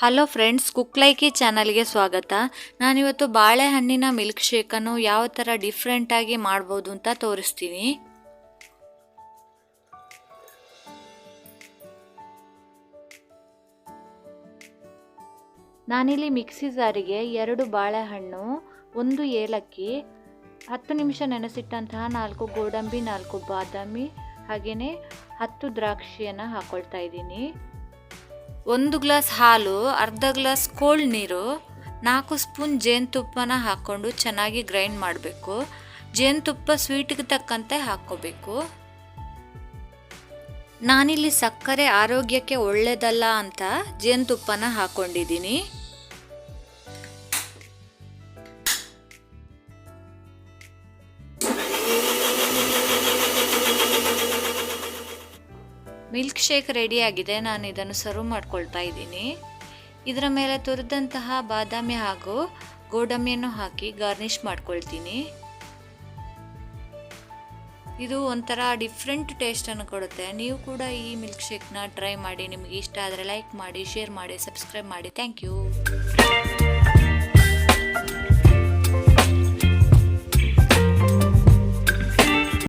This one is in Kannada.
ಹಲೋ ಫ್ರೆಂಡ್ಸ್, ಕುಕ್ ಲೈಕಿ ಚಾನಲ್ಗೆ ಸ್ವಾಗತ. ನಾನಿವತ್ತು ಬಾಳೆಹಣ್ಣಿನ ಮಿಲ್ಕ್ ಶೇಕನ್ನು ಯಾವ ಥರ ಡಿಫ್ರೆಂಟಾಗಿ ಮಾಡ್ಬೋದು ಅಂತ ತೋರಿಸ್ತೀನಿ. ನಾನಿಲ್ಲಿ ಮಿಕ್ಸಿ ಜಾರಿಗೆ ಎರಡು ಬಾಳೆಹಣ್ಣು, ಒಂದು ಏಲಕ್ಕಿ, ಹತ್ತು ನಿಮಿಷ ನೆನೆಸಿಟ್ಟಂತಹ ನಾಲ್ಕು ಗೋಡಂಬಿ, ನಾಲ್ಕು ಬಾದಾಮಿ ಹಾಗೆಯೇ ಹತ್ತು ದ್ರಾಕ್ಷಿಯನ್ನು ಹಾಕೊಳ್ತಾ ಇದ್ದೀನಿ. ಒಂದು ಗ್ಲಾಸ್ ಹಾಲು, ಅರ್ಧ ಗ್ಲಾಸ್ ಕೋಲ್ಡ್ ನೀರು, ನಾಲ್ಕು ಸ್ಪೂನ್ ಜೇನುತುಪ್ಪನ ಹಾಕ್ಕೊಂಡು ಚೆನ್ನಾಗಿ ಗ್ರೈಂಡ್ ಮಾಡಬೇಕು. ಜೇನುತುಪ್ಪ ಸ್ವೀಟ್ಗೆ ತಕ್ಕಂತೆ ಹಾಕ್ಕೋಬೇಕು. ನಾನಿಲ್ಲಿ ಸಕ್ಕರೆ ಆರೋಗ್ಯಕ್ಕೆ ಒಳ್ಳೆಯದಲ್ಲ ಅಂತ ಜೇನುತುಪ್ಪನ ಹಾಕ್ಕೊಂಡಿದ್ದೀನಿ ಮಿಲ್ಕ್ ಶೇಕ್ ರೆಡಿಯಾಗಿದೆ. ನಾನು ಇದನ್ನು ಸರ್ವ್ ಮಾಡ್ಕೊಳ್ತಾ ಇದ್ದೀನಿ. ಇದರ ಮೇಲೆ ತುರಿದಂತಹ ಬಾದಾಮಿ ಹಾಗೂ ಗೋಡಂಬಿಯನ್ನು ಹಾಕಿ ಗಾರ್ನಿಷ್ ಮಾಡ್ಕೊಳ್ತೀನಿ. ಇದು ಒಂಥರ ಡಿಫ್ರೆಂಟ್ ಟೇಸ್ಟನ್ನು ಕೊಡುತ್ತೆ. ನೀವು ಕೂಡ ಈ ಮಿಲ್ಕ್ ಶೇಕ್ನ ಟ್ರೈ ಮಾಡಿ. ನಿಮಗೆ ಇಷ್ಟ ಆದರೆ ಲೈಕ್ ಮಾಡಿ, ಶೇರ್ ಮಾಡಿ, ಸಬ್ಸ್ಕ್ರೈಬ್ ಮಾಡಿ. Thank you.